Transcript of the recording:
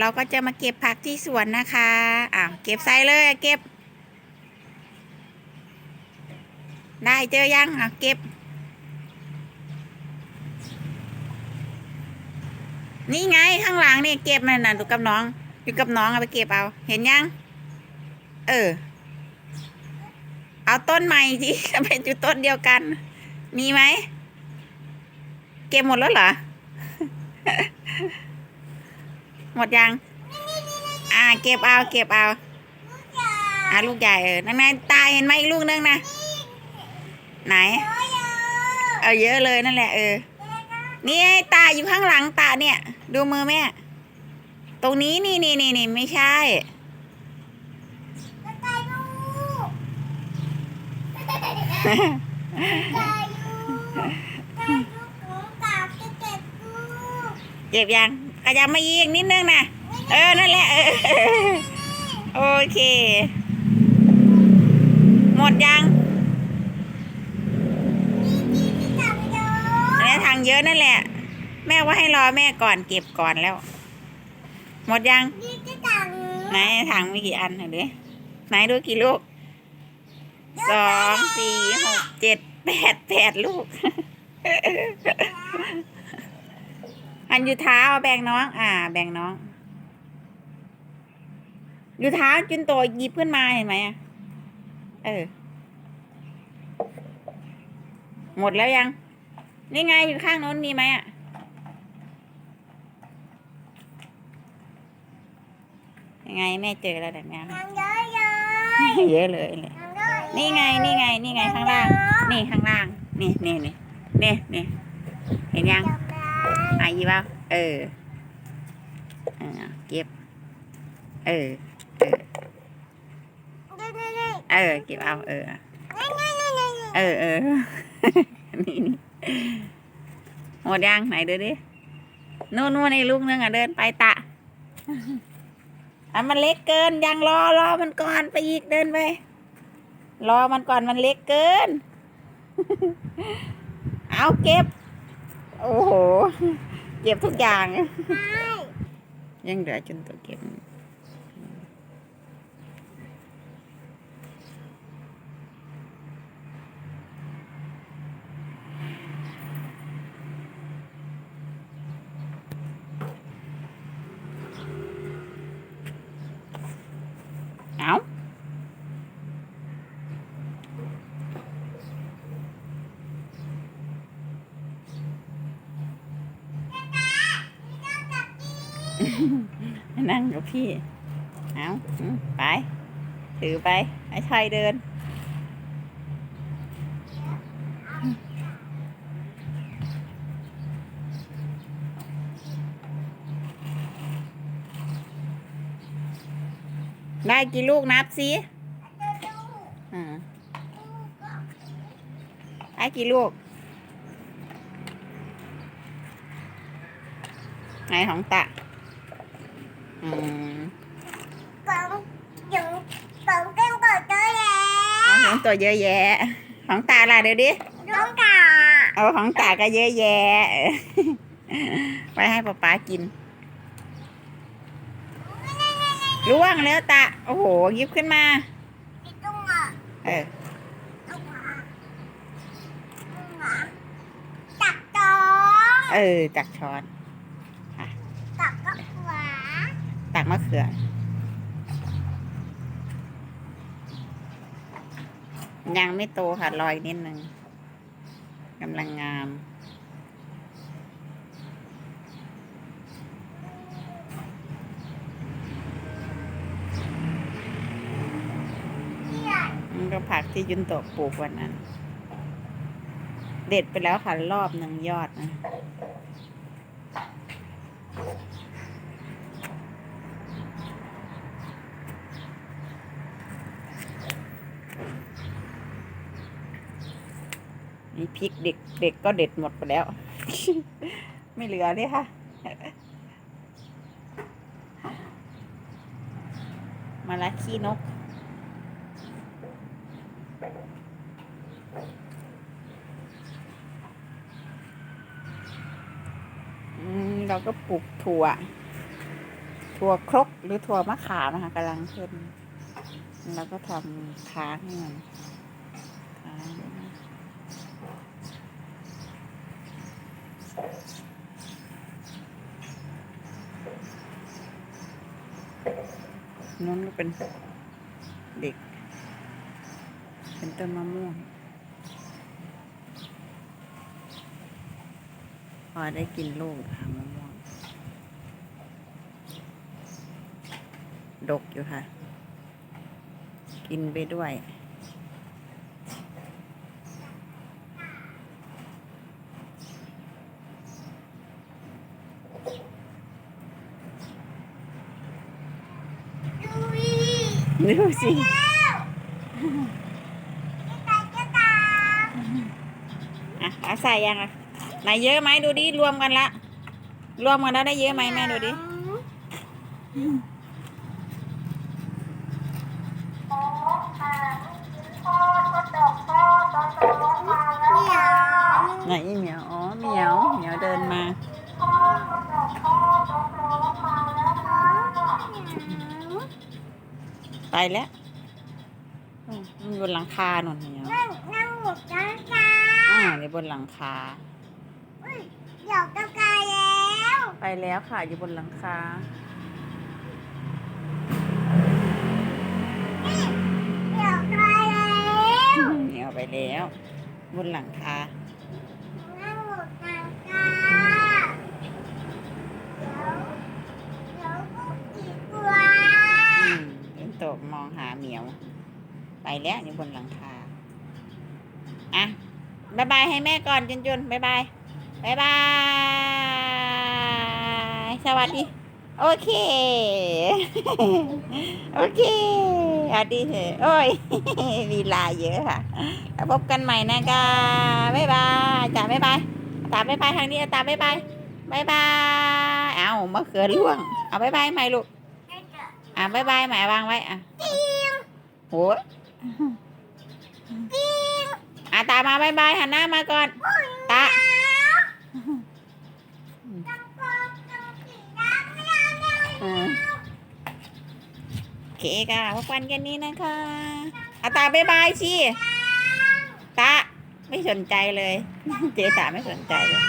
เราก็จะมาเก็บผักที่สวนนะคะอ้าวเก็บใส่เลยเก็บ ได้เจอยังอะเก็บ นี่ไงข้างหลังนี่เก็บมันน่ะดูกับน้องอยู่กับน้องเอาไปเก็บเอา เห็นยัง เออ เอาต้นใหม่ที่เป็นอยู่ต้นเดียวกัน มีไหม เก็บหมดแล้วเหรอ หมดยัง อ่า เก็บเอา เก็บเอา อ่าลูกใหญ่เออนั่นไงตาเห็นไหมอีกลูกนึงนะ ไหน เออเยอะเลยนั่นแหละเออ นี่ไงตาอยู่ข้างหลังตาเนี่ย ดูมือแม่ ตรงนี้นี่นี่นี่นี่ไม่ใช่เก็บยัง ขยับมาอีกนิดนึงนะเออ นั่นแหละ เออ โอเค หมดยังอันนี้ทางเยอะนั่นแหละ แม่ว่าให้รอแม่ก่อนเก็บก่อนแล้ว หมดยังไหนถังมีกี่อันไหนดูดิไหนดูกี่ลูกสองสี่หกเจ็ดแปดแปดลูก อันอยู่เท้าเอาแบ่งน้อง อ่า แบ่งน้อง อยู่เท้าจุนโตหยิบขึ้นมาเห็นไหมอะ เออ หมดแล้วยัง นี่ไงอยู่ข้างโน้นมีไหมอะ ยังไงแม่เจอแล้วแบบนี้เยอะเลยเลย นี่ไง นี่ไง นี่ไงข้างล่าง นี่ข้างล่าง นี่นี่นี่นี่นี่เห็นยัง อะยีบ้าเอออ่าเก็บ เออ เออ เออ เก็บเอา เออ เออเออนี่นี่หมดยังไหนดูดินู่นนู่นในลูกนึงอะเดินไปตะอันมันเล็กเกินยังรอรอมันก่อนไปอีกเดินไป รอมันก่อนมันเล็กเกิน เอาเก็บ โอ้โห เก็บทุกอย่าง ยังเหลือจนตัวเก็บ เอา นั่งกับพี่ เอาไป ถือไปให้ชัยเดิน ได้กี่ลูกนับสิได้กี่ลูก ไหนของตะ อืมเอาของตัวเยอะแยะ ของตาล่ะเดี๋ยวดิเอาของตาก็เยอะแยะไว้ให้ป๊าป๊ากินล่วงแล้วตาโอ้โหหยิบขึ้นมาเออเออตักช้อน ตักมะเขือ ยังไม่โตค่ะรอยนิดนึงกำลังงาม มันก็ผักที่ยุนโตปลูกวันนั้น เด็ดไปแล้วค่ะรอบหนึ่งยอดนะ พริกเด็กเด็กก็เด็ดหมดไปแล้ว ไม่เหลือเลยค่ะ มาละขี้นก เราก็ปลูกถั่ว ถั่วครกหรือถั่วมะขามนะคะกำลังขึ้น แล้วก็ทำค้างให้มันค้าง นู้นก็เป็นเด็ก เป็นต้นมะม่วง พอได้กินลูกค่ะมะม่วง ดกอยู่ค่ะ กินไปด้วย ดูสิอะเอาใส่ยังอะไหนเยอะไหมดูดิรวมกันละ รวมกันแล้วได้เยอะไหมแม่ดูดิไหนอีเหมียวอ๋อเหมียวเหมียวเดินมา ไปแล้วอืมมันอยู่บนหลังคาหนนเหมียวนั่งนั่งหมดแล้วจ้าอ่าอยู่บนหลังคาอุ้ยเดี๋ยวจะกายแล้ว ไปแล้วค่ะ อยู่บนหลังคาเดี๋ยวกายแล้วเหมียวไปแล้ว บนหลังคา องหาเหมียว ไปแล้วอยู่บนหลังคาอะบายบายให้แม่ก่อนจุนจุนบายบายบายบายสวัสดี โอเค โอเคสวัสดีเถอะโอ้ยมีลาเยอะค่ะพบกันใหม่นะคะบายบายจ้าบายบายตามบายบายทางนี้ตามบายบายบายบาย เอามะเขือร่วง เอาบายบายใหม่ลูก อะบายบายใหม่วางไว้อะโหอะตามาบายบายหันหน้ามาก่อน ตาอืมโอเคค่ะพบกันกันนี้นะคะอาตาบายบายสิตาไม่สนใจเลย เจตาไม่สนใจเลย